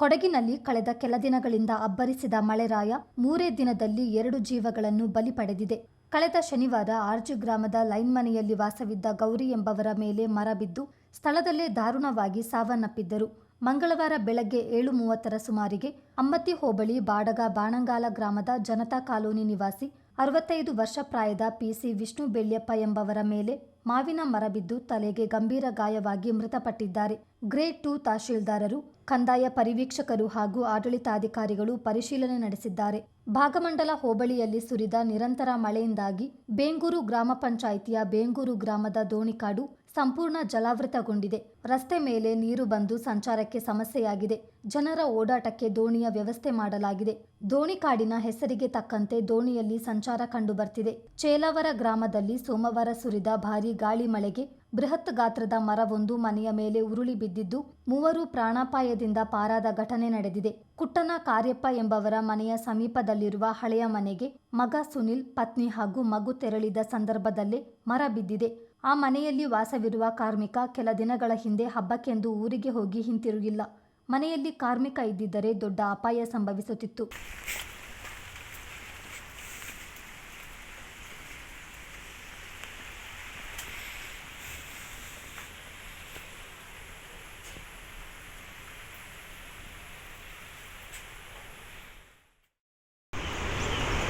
ಕೊಡಗಿನಲ್ಲಿ ಕಳೆದ ಕೆಲ ದಿನಗಳಿಂದ ಅಬ್ಬರಿಸಿದ ಮಳೆರಾಯ ಮೂರೇ ದಿನದಲ್ಲಿ ಎರಡು ಜೀವಗಳನ್ನು ಬಲಿ ಪಡೆದಿದೆ. ಕಳೆದ ಶನಿವಾರ ಆರ್ಜಿ ಗ್ರಾಮದ ಲೈನ್ ಮನೆಯಲ್ಲಿ ವಾಸವಿದ್ದ ಗೌರಿ ಎಂಬವರ ಮೇಲೆ ಮರ ಬಿದ್ದು ಸ್ಥಳದಲ್ಲೇ ದಾರುಣವಾಗಿ ಸಾವನ್ನಪ್ಪಿದ್ದರು. ಮಂಗಳವಾರ ಬೆಳಗ್ಗೆ ಏಳು ಮೂವತ್ತರ ಸುಮಾರಿಗೆ ಅಮ್ಮತ್ತಿ ಹೋಬಳಿ ಬಾಡಗ ಬಾಣಂಗಾಲ ಗ್ರಾಮದ ಜನತಾ ಕಾಲೋನಿ ನಿವಾಸಿ, ಅರವತ್ತೈದು ವರ್ಷ ಪ್ರಾಯದ ಪಿಸಿ ವಿಷ್ಣು ಬೆಳ್ಯಪ್ಪ ಎಂಬವರ ಮೇಲೆ ಮಾವಿನ ಮರ ಬಿದ್ದು ತಲೆಗೆ ಗಂಭೀರ ಗಾಯವಾಗಿ ಮೃತಪಟ್ಟಿದ್ದಾರೆ. ಗ್ರೇಡ್ ಟೂ ತಹಶೀಲ್ದಾರರು, ಕಂದಾಯ ಪರಿವೀಕ್ಷಕರು ಹಾಗೂ ಆಡಳಿತಾಧಿಕಾರಿಗಳು ಪರಿಶೀಲನೆ ನಡೆಸಿದ್ದಾರೆ. ಭಾಗಮಂಡಲ ಹೋಬಳಿಯಲ್ಲಿ ಸುರಿದ ನಿರಂತರ ಮಳೆಯಿಂದಾಗಿ ಬೇಂಗೂರು ಗ್ರಾಮ ಪಂಚಾಯಿತಿಯ ಬೇಂಗೂರು ಗ್ರಾಮದ ದೋಣಿಕಾಡು ಸಂಪೂರ್ಣ ಜಲಾವೃತಗೊಂಡಿದೆ. ರಸ್ತೆ ಮೇಲೆ ನೀರು ಬಂದು ಸಂಚಾರಕ್ಕೆ ಸಮಸ್ಯೆಯಾಗಿದೆ. ಜನರ ಓಡಾಟಕ್ಕೆ ದೋಣಿಯ ವ್ಯವಸ್ಥೆ ಮಾಡಲಾಗಿದೆ. ದೋಣಿ ಕಾಡಿನ ಹೆಸರಿಗೆ ತಕ್ಕಂತೆ ದೋಣಿಯಲ್ಲಿ ಸಂಚಾರ ಕಂಡುಬರ್ತಿದೆ. ಚೇಲಾವರ ಗ್ರಾಮದಲ್ಲಿ ಸೋಮವಾರ ಸುರಿದ ಭಾರೀ ಗಾಳಿ ಮಳೆಗೆ ಬೃಹತ್ ಗಾತ್ರದ ಮರವೊಂದು ಮನೆಯ ಮೇಲೆ ಉರುಳಿ ಬಿದ್ದಿದ್ದು ಮೂವರು ಪ್ರಾಣಾಪಾಯದಿಂದ ಪಾರಾದ ಘಟನೆ ನಡೆದಿದೆ. ಕುಟ್ಟನ ಕಾರ್ಯಪ್ಪ ಎಂಬವರ ಮನೆಯ ಸಮೀಪದಲ್ಲಿರುವ ಹಳೆಯ ಮನೆಗೆ ಮಗ ಸುನಿಲ್, ಪತ್ನಿ ಹಾಗೂ ಮಗು ತೆರಳಿದ ಸಂದರ್ಭದಲ್ಲೇ ಮರ ಬಿದ್ದಿದೆ. ಆ ಮನೆಯಲ್ಲಿ ವಾಸವಿರುವ ಕಾರ್ಮಿಕ ಕೆಲ ದಿನಗಳ ಹಿಂದೆ ಹಬ್ಬಕ್ಕೆಂದು ಊರಿಗೆ ಹೋಗಿ ಹಿಂತಿರುಗಿಲ್ಲ. ಮನೆಯಲ್ಲಿ ಕಾರ್ಮಿಕ ಇದ್ದಿದ್ದರೆ ದೊಡ್ಡ ಅಪಾಯ ಸಂಭವಿಸುತ್ತಿತ್ತು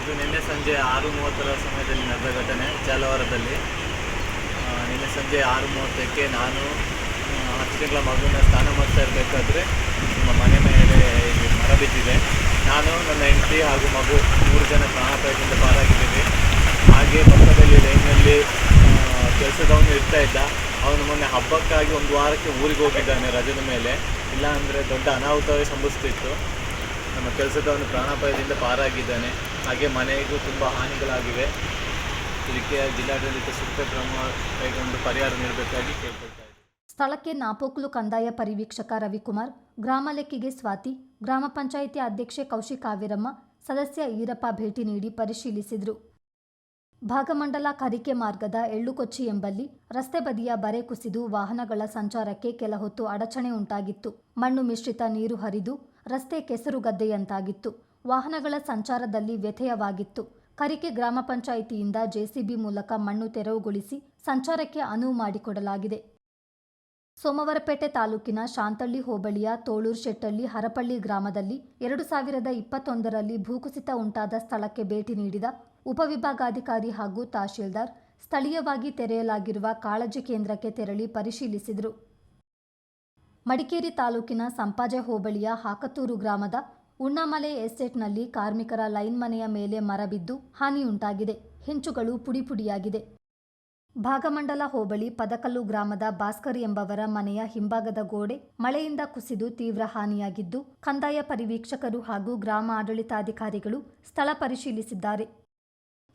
ಇದು ನಿನ್ನೆ ಸಂಜೆ ಆರು ಮೂವತ್ತರ ಸಮಯದಲ್ಲಿ ನಡೆದ ಘಟನೆ ಜಾಲವಾರದಲ್ಲಿ. ನಿನ್ನೆ ಸಂಜೆ ಆರು ಮೂವತ್ತಕ್ಕೆ ನಾನು ಹತ್ತು ತಿಂಗಳ ಮಗುವಿನ ಸ್ನಾನ ಮಾಡ್ತಾ ಇರಬೇಕಾದ್ರೆ ನಮ್ಮ ಮನೆ ಮೇಲೆ ಮರ ಬಿದ್ದಿದೆ. ನಾನು, ನನ್ನ ಹೆಂಡತಿ ಹಾಗೂ ಮಗು ಮೂರು ಜನ ಪ್ರಾಣಾಪಾಯದಿಂದ ಪಾರಾಗಿದ್ದೀವಿ. ಹಾಗೆ ಪಕ್ಕದಲ್ಲಿ ಲೈನಲ್ಲಿ ಕೆಲಸದವನು ಇರ್ತಾ ಇದ್ದ. ಅವನು ಮೊನ್ನೆ ಹಬ್ಬಕ್ಕಾಗಿ ಒಂದು ವಾರಕ್ಕೆ ಊರಿಗೆ ಹೋಗಿದ್ದಾನೆ ರಜದ ಮೇಲೆ. ಇಲ್ಲ ಅಂದರೆ ದೊಡ್ಡ ಅನಾಹುತವೇ ಸಂಭವಿಸ್ತಿತ್ತು. ನಮ್ಮ ಕೆಲಸದವನು ಪ್ರಾಣಾಪಾಯದಿಂದ ಪಾರಾಗಿದ್ದಾನೆ. ಹಾಗೆ ಮನೆಗೂ ತುಂಬ ಹಾನಿಗಳಾಗಿವೆ. ಇದಕ್ಕೆ ಜಿಲ್ಲಾಡಳಿತ ಸೂಕ್ತ ಕ್ರಮ ಕೈಗೊಂಡು ಪರಿಹಾರ ನೀಡಬೇಕಾಗಿ ಕೇಳ್ಕೊಳ್ತಾ ಸ್ಥಳಕ್ಕೆ ನಾಪೋಕ್ಲು ಕಂದಾಯ ಪರಿವೀಕ್ಷಕ ರವಿಕುಮಾರ್, ಗ್ರಾಮ ಲೆಕ್ಕಿಗೆ ಸ್ವಾತಿ, ಗ್ರಾಮ ಪಂಚಾಯಿತಿ ಅಧ್ಯಕ್ಷೆ ಕೌಶಿಕ್ ಕಾವೇರಮ್ಮ, ಸದಸ್ಯ ಈರಪ್ಪ ಭೇಟಿ ನೀಡಿ ಪರಿಶೀಲಿಸಿದರು. ಭಾಗಮಂಡಲ ಕರಿಕೆ ಮಾರ್ಗದ ಎಳ್ಳುಕೊಚ್ಚಿ ಎಂಬಲ್ಲಿ ರಸ್ತೆ ಬದಿಯ ಬರೆ ಕುಸಿದು ವಾಹನಗಳ ಸಂಚಾರಕ್ಕೆ ಕೆಲ ಹೊತ್ತು ಅಡಚಣೆ ಉಂಟಾಗಿತ್ತು. ಮಣ್ಣು ಮಿಶ್ರಿತ ನೀರು ಹರಿದು ರಸ್ತೆ ಕೆಸರುಗದ್ದೆಯಂತಾಗಿತ್ತು ವಾಹನಗಳ ಸಂಚಾರದಲ್ಲಿ ವ್ಯಥೆಯವಾಗಿತ್ತು. ಕರಿಕೆ ಗ್ರಾಮ ಪಂಚಾಯಿತಿಯಿಂದ ಜೆಸಿಬಿ ಮೂಲಕ ಮಣ್ಣು ತೆರವುಗೊಳಿಸಿ ಸಂಚಾರಕ್ಕೆ ಅನುವು ಮಾಡಿಕೊಡಲಾಗಿದೆ. ಸೋಮವಾರಪೇಟೆ ತಾಲೂಕಿನ ಶಾಂತಳ್ಳಿ ಹೋಬಳಿಯ ತೋಳೂರು ಶೆಟ್ಟಳ್ಳಿ ಹರಪಳ್ಳಿ ಗ್ರಾಮದಲ್ಲಿ ಎರಡು ಸಾವಿರದ ಇಪ್ಪತ್ತೊಂದರಲ್ಲಿ ಭೂಕುಸಿತ ಉಂಟಾದ ಸ್ಥಳಕ್ಕೆ ಭೇಟಿ ನೀಡಿದ ಉಪವಿಭಾಗಾಧಿಕಾರಿ ಹಾಗೂ ತಹಶೀಲ್ದಾರ್ ಸ್ಥಳೀಯವಾಗಿ ತೆರೆಯಲಾಗಿರುವ ಕಾಳಜಿ ಕೇಂದ್ರಕ್ಕೆ ತೆರಳಿ ಪರಿಶೀಲಿಸಿದರು. ಮಡಿಕೇರಿ ತಾಲೂಕಿನ ಸಂಪಾಜೆ ಹೋಬಳಿಯ ಹಾಕತೂರು ಗ್ರಾಮದ ಉಣ್ಣಾಮಲೆ ಎಸ್ಟೇಟ್ನಲ್ಲಿ ಕಾರ್ಮಿಕರ ಲೈನ್ ಮನೆಯ ಮೇಲೆ ಮರ ಬಿದ್ದು ಹಾನಿಯುಂಟಾಗಿದೆ. ಹೆಂಚುಗಳು ಪುಡಿಪುಡಿಯಾಗಿದೆ. ಭಾಗಮಂಡಲ ಹೋಬಳಿ ಪದಕಲ್ಲು ಗ್ರಾಮದ ಭಾಸ್ಕರ್ ಎಂಬವರ ಮನೆಯ ಹಿಂಭಾಗದ ಗೋಡೆ ಮಳೆಯಿಂದ ಕುಸಿದು ತೀವ್ರ ಹಾನಿಯಾಗಿದ್ದು, ಕಂದಾಯ ಪರಿವೀಕ್ಷಕರು ಹಾಗೂ ಗ್ರಾಮ ಆಡಳಿತಾಧಿಕಾರಿಗಳು ಸ್ಥಳ ಪರಿಶೀಲಿಸಿದ್ದಾರೆ.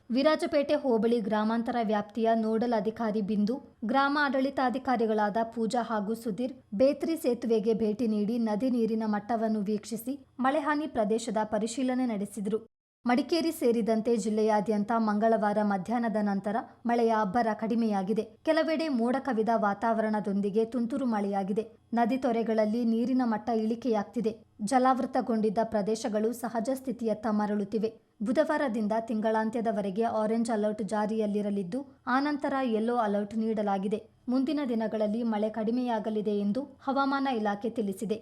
ವಿರಾಜಪೇಟೆ ಹೋಬಳಿ ಗ್ರಾಮಾಂತರ ವ್ಯಾಪ್ತಿಯ ನೋಡಲ್ ಅಧಿಕಾರಿ ಬಿಂದು, ಗ್ರಾಮ ಆಡಳಿತಾಧಿಕಾರಿಗಳಾದ ಪೂಜಾ ಹಾಗೂ ಸುಧೀರ್ ಬೇತ್ರಿ ಸೇತುವೆಗೆ ಭೇಟಿ ನೀಡಿ ನದಿ ನೀರಿನ ಮಟ್ಟವನ್ನು ವೀಕ್ಷಿಸಿ ಮಳೆಹಾನಿ ಪ್ರದೇಶದ ಪರಿಶೀಲನೆ ನಡೆಸಿದರು. ಮಡಿಕೇರಿ ಸೇರಿದಂತೆ ಜಿಲ್ಲೆಯಾದ್ಯಂತ ಮಂಗಳವಾರ ಮಧ್ಯಾಹ್ನದ ನಂತರ ಮಳೆಯ ಅಬ್ಬರ ಕಡಿಮೆಯಾಗಿದೆ. ಕೆಲವೆಡೆ ಮೋಡ ಕವಿದ ವಾತಾವರಣದೊಂದಿಗೆ ತುಂತುರು ಮಳೆಯಾಗಿದೆ. ನದಿ ತೊರೆಗಳಲ್ಲಿ ನೀರಿನ ಮಟ್ಟ ಇಳಿಕೆಯಾಗ್ತಿದೆ. ಜಲಾವೃತಗೊಂಡಿದ್ದ ಪ್ರದೇಶಗಳು ಸಹಜ ಸ್ಥಿತಿಯತ್ತ ಮರಳುತ್ತಿವೆ. ಬುಧವಾರದಿಂದ ತಿಂಗಳಾಂತ್ಯದವರೆಗೆ ಆರೆಂಜ್ ಅಲರ್ಟ್ ಜಾರಿಯಲ್ಲಿರಲಿದ್ದು, ಆನಂತರ ಯೆಲ್ಲೋ ಅಲರ್ಟ್ ನೀಡಲಾಗಿದೆ. ಮುಂದಿನ ದಿನಗಳಲ್ಲಿ ಮಳೆ ಕಡಿಮೆಯಾಗಲಿದೆ ಎಂದು ಹವಾಮಾನ ಇಲಾಖೆ ತಿಳಿಸಿದೆ.